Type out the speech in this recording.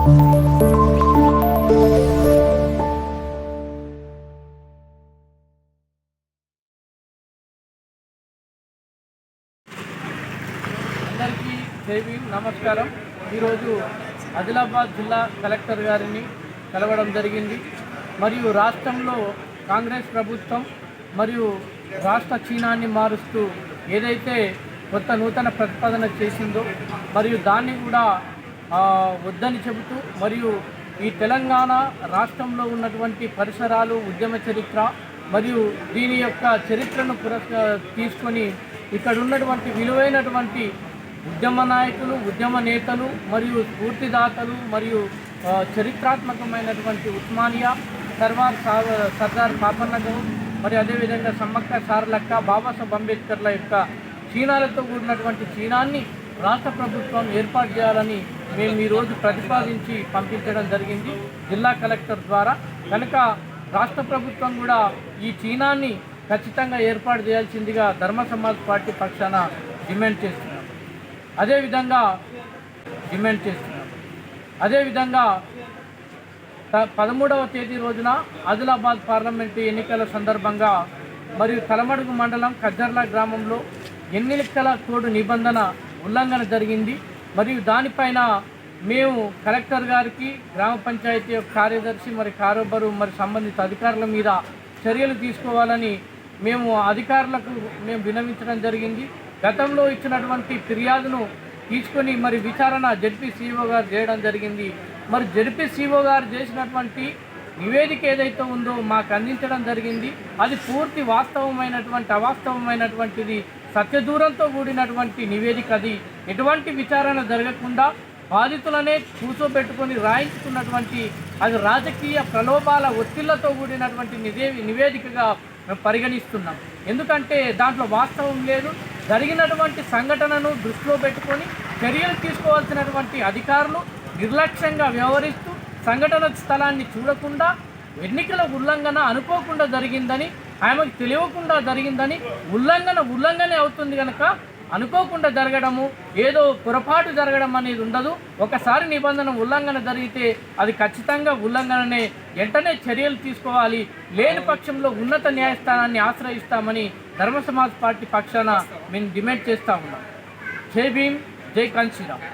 అందరికీ దేవి నమస్కారం. ఈరోజు ఆదిలాబాద్ జిల్లా కలెక్టర్ గారిని కలవడం జరిగింది. మరియు రాష్ట్రంలో కాంగ్రెస్ ప్రభుత్వం మరియు రాష్ట్ర చీనాన్ని మారుస్తూ ఏదైతే కొత్త నూతన ప్రతిపాదన చేసిందో మరియు దాన్ని కూడా వద్దని చెబుతూ మరియు ఈ తెలంగాణ రాష్ట్రంలో ఉన్నటువంటి పరిసరాలు ఉద్యమ చరిత్ర మరియు దీని యొక్క చరిత్రను పురస్ తీసుకొని ఇక్కడ ఉన్నటువంటి విలువైనటువంటి ఉద్యమ నాయకులు ఉద్యమ నేతలు మరియు స్ఫూర్తిదాతలు మరియు చరిత్రాత్మకమైనటువంటి ఉస్మానియా సర్వార్ సర్దార్ పాపన్న గౌడ్ మరి అదేవిధంగా సమ్మక్క సారలక్క బాబాసాహెబ్ అంబేద్కర్ల యొక్క చీనాలతో కూడినటువంటి చీనాన్ని రాష్ట్ర ప్రభుత్వం ఏర్పాటు చేయాలని మేము ఈరోజు ప్రతిపాదించి పంపించడం జరిగింది. జిల్లా కలెక్టర్ ద్వారా కనుక రాష్ట్ర ప్రభుత్వం కూడా ఈ చీనాన్ని ఖచ్చితంగా ఏర్పాటు చేయాల్సిందిగా ధర్మ సమాజ్ పార్టీ పక్షాన డిమాండ్ చేస్తున్నాం. అదేవిధంగా డిమాండ్ చేస్తున్నాం. అదేవిధంగా ప- పదమూడవ తేదీ రోజున ఆదిలాబాద్ పార్లమెంటు ఎన్నికల సందర్భంగా మరియు తలమడుగు మండలం కజ్జర్ల గ్రామంలో ఎన్నికల కోడ్ నిబంధన ఉల్లంఘన జరిగింది. మరియు దానిపైన మేము కలెక్టర్ గారికి గ్రామ పంచాయతీ యొక్క కార్యదర్శి మరి కారోబరు మరి సంబంధిత అధికారుల మీద చర్యలు తీసుకోవాలని మేము అధికారులకు మేము వినవించడం జరిగింది. గతంలో ఇచ్చినటువంటి ఫిర్యాదును తీసుకొని మరి విచారణ జడ్పీ గారు చేయడం జరిగింది. మరి జడ్పీ సీఓ గారు చేసినటువంటి నివేదిక ఏదైతే ఉందో మాకు అందించడం జరిగింది. అది పూర్తి వాస్తవమైనటువంటి అవాస్తవమైనటువంటిది సత్యదూరంతో కూడినటువంటి నివేదిక అది. ఎటువంటి విచారణ జరగకుండా బాధితులనే కూర్చోబెట్టుకొని రాయించుకున్నటువంటి అది రాజకీయ ప్రలోభాల ఒత్తిళ్ళతో కూడినటువంటి నిదే నివేదికగా మేము పరిగణిస్తున్నాం. ఎందుకంటే దాంట్లో వాస్తవం లేదు. జరిగినటువంటి సంఘటనను దృష్టిలో పెట్టుకొని చర్యలు తీసుకోవాల్సినటువంటి అధికారులు నిర్లక్ష్యంగా వ్యవహరిస్తూ సంఘటన స్థలాన్ని చూడకుండా ఎన్నికల ఉల్లంఘన అనుకోకుండా జరిగిందని ఆమెకు తెలియకుండా జరిగిందని ఉల్లంఘన ఉల్లంఘన అవుతుంది కనుక అనుకోకుండా జరగడము ఏదో పొరపాటు జరగడం అనేది ఉండదు. ఒకసారి నిబంధన ఉల్లంఘన జరిగితే అది ఖచ్చితంగా ఉల్లంఘననే వెంటనే చర్యలు తీసుకోవాలి. లేని పక్షంలో ఉన్నత న్యాయస్థానాన్ని ఆశ్రయిస్తామని ధర్మ సమాజ్ పార్టీ పక్షాన మేము డిమాండ్ చేస్తా ఉన్నాం. జై భీమ్ జై కాంచీరామ్